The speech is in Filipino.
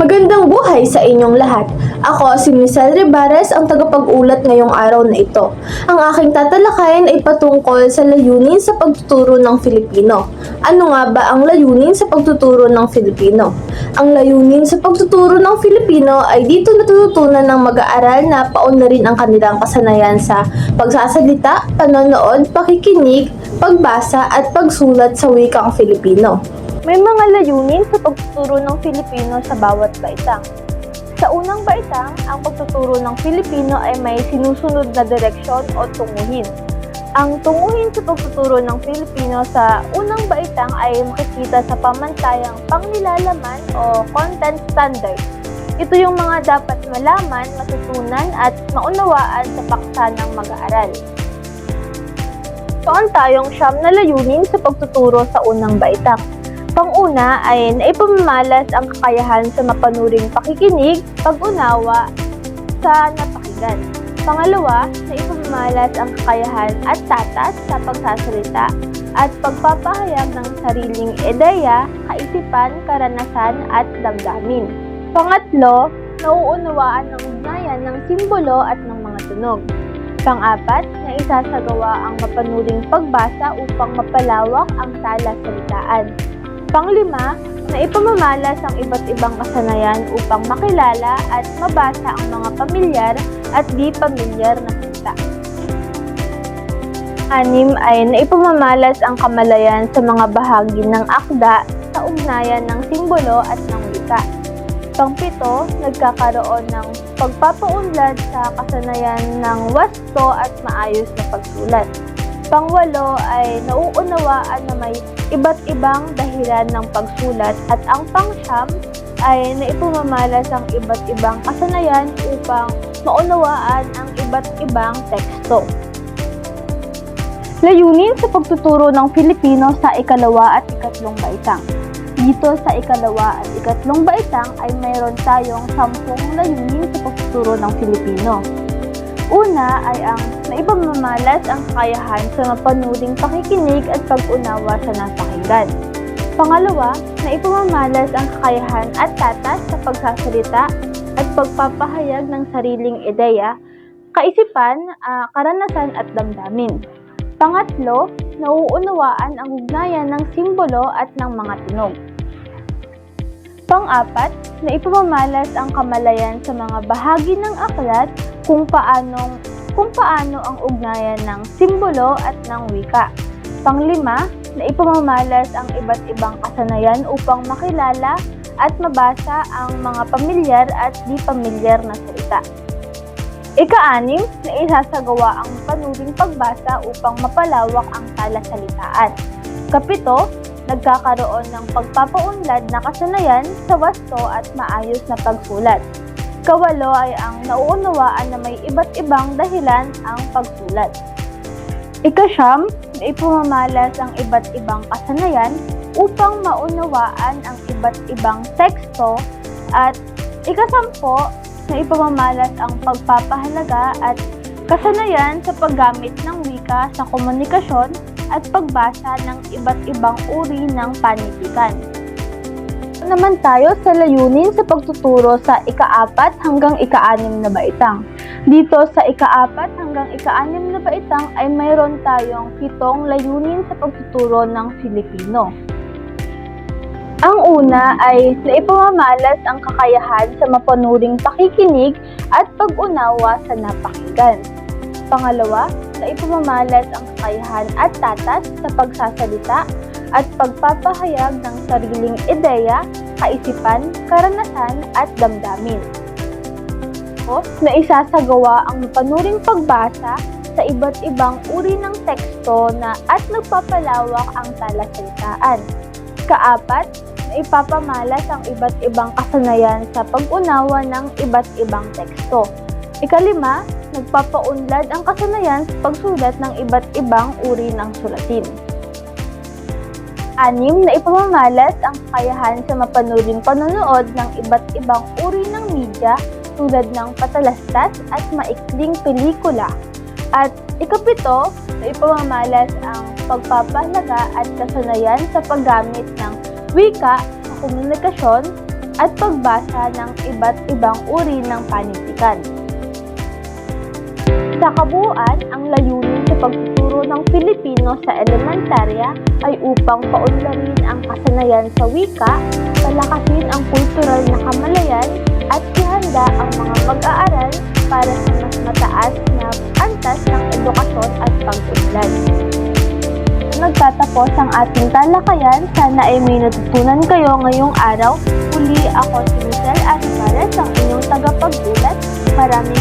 Magandang buhay sa inyong lahat. Ako si Michelle Ribares, ang tagapag-ulat ngayong araw na ito. Ang aking tatalakayin ay patungkol sa layunin sa pagtuturo ng Filipino. Ano nga ba ang layunin sa pagtuturo ng Filipino? Ang layunin sa pagtuturo ng Filipino ay dito natututunan ng mag-aaral na paunlarin ang kanilang kasanayan sa pagsasalita, panonood, pakikinig, pagbasa at pagsulat sa wikang Filipino. May mga layunin sa pagtuturo ng Filipino sa bawat baitang. Sa unang baitang, ang pagtuturo ng Filipino ay may sinusunod na direksyon o tunguhin. Ang tunguhin sa pagtuturo ng Filipino sa unang baitang ay makikita sa pamantayang pangnilalaman o content standard. Ito yung mga dapat malaman, matutunan at maunawaan sa paksa ng mag-aaral. Tuon tayong siyam na layunin sa pagtuturo sa unang baitang. Panguna ay naipamamalas ang kakayahan sa mapanuring pakikinig, pag-unawa sa napakinggan. Pangalawa, naipamamalas ang kakayahan at tatas sa pagsasalita at pagpapahayag ng sariling ideya, kaisipan, karanasan at damdamin. Pangatlo, nauunawaan ng ugnayan ng simbolo at ng mga tunog. Pang-apat, na isasagawa ang mapanuring pagbasa upang mapalawak ang talasalitaan. Panglima, na ipamamalas ang iba't ibang kasanayan upang makilala at mabasa ang mga pamilyar at di pamilyar na salita. Anim ay naipamamalas ang kamalayan sa mga bahagi ng akda sa ugnayan ng simbolo at ng wika. Pangpito, nagkakaroon ng pagpapaunlad sa kasanayan ng wasto at maayos na pagsulat. Pangwalo ay nauunawaan na may iba't ibang dahilan ng pagsulat at ang pangsyam ay naipumamalas ang iba't ibang kasanayan upang maunawaan ang iba't ibang teksto. Layunin sa pagtuturo ng Filipino sa ikalawa at ikatlong baitang. Dito sa ikalawa at ikatlong baitang ay mayroon tayong sampung layunin sa pagtuturo ng Filipino. Una ay ang naipamamalas ang kakayahan sa mapanuring pakikinig at pag-unawa sa napakinggan. Pangalawa, naipamamalas ang kakayahan at tatas sa pagsasalita at pagpapahayag ng sariling ideya, kaisipan, ah, karanasan at damdamin. Pangatlo, nauunawaan ang ugnayan ng simbolo at ng mga tunog. Pang-apat, na ipamamalas ang kamalayan sa mga bahagi ng aklat kung paanong kung paano ang ugnayan ng simbolo at ng wika. Panglima, na ipamamalas ang iba't ibang kasanayan upang makilala at mabasa ang mga pamilyar at di pamilyar na salita. Ika-anim, na isasagawa ang panuring pagbasa upang mapalawak ang talasalitaan. Kapito, nagkakaroon ng pagpapaunlad na kasanayan sa wasto at maayos na pagsulat. Kawalo ay ang nauunawaan na may iba't ibang dahilan ang pagsulat. Ikasyam, na ipumamalas ang iba't ibang kasanayan upang maunawaan ang iba't ibang teksto at ikasampo, na ipamamalas ang pagpapahalaga at kasanayan sa paggamit ng wika sa komunikasyon at pagbasa ng iba't ibang uri ng panitikan. Naman tayo sa layunin sa pagtuturo sa ika-apat hanggang ika-anim na baitang. Dito sa ika-apat hanggang ika-anim na baitang ay mayroon tayong pitong layunin sa pagtuturo ng Filipino. Ang una ay naipamamalas ang kakayahan sa mapanuring pakikinig at pag-unawa sa napakinggan. Pangalawa, naipamamalas ang kakayahan at tatas sa pagsasalita at pagpapahayag ng sariling ideya, kaisipan, karanasan at damdamin. O, na isasagawa ang mapanuring pagbasa sa iba't ibang uri ng teksto na at nagpapalawak ang talasalitaan. Kaapat, na ipapamalas ang iba't ibang kasanayan sa pag-unawa ng iba't ibang teksto. Ikalima, nagpapaunlad ang kasanayan sa pagsulat ng iba't ibang uri ng sulatin. Anim, na ipamamalas ang kakayahan sa mapanuring panonood ng iba't ibang uri ng media tulad ng patalastas at maikling pelikula. At ikapito, na ipamamalas ang pagpapahalaga at kasanayan sa paggamit ng wika sa komunikasyon at pagbasa ng iba't ibang uri ng panitikan. Sa kabuuan, ang layunin sa pagtuturo ng Pilipino sa elementarya ay upang paunlarin ang kasanayan sa wika, palakasin ang kultural na kamalayan, at ihanda ang mga mag-aaral para sa mas mataas na antas ng edukasyon at pag-unlad. Nagtatapos ang ating talakayan. Sana ay may natutunan kayo ngayong araw. Uli ako si Michelle Arimares, ang inyong tagapagbulat. Maraming.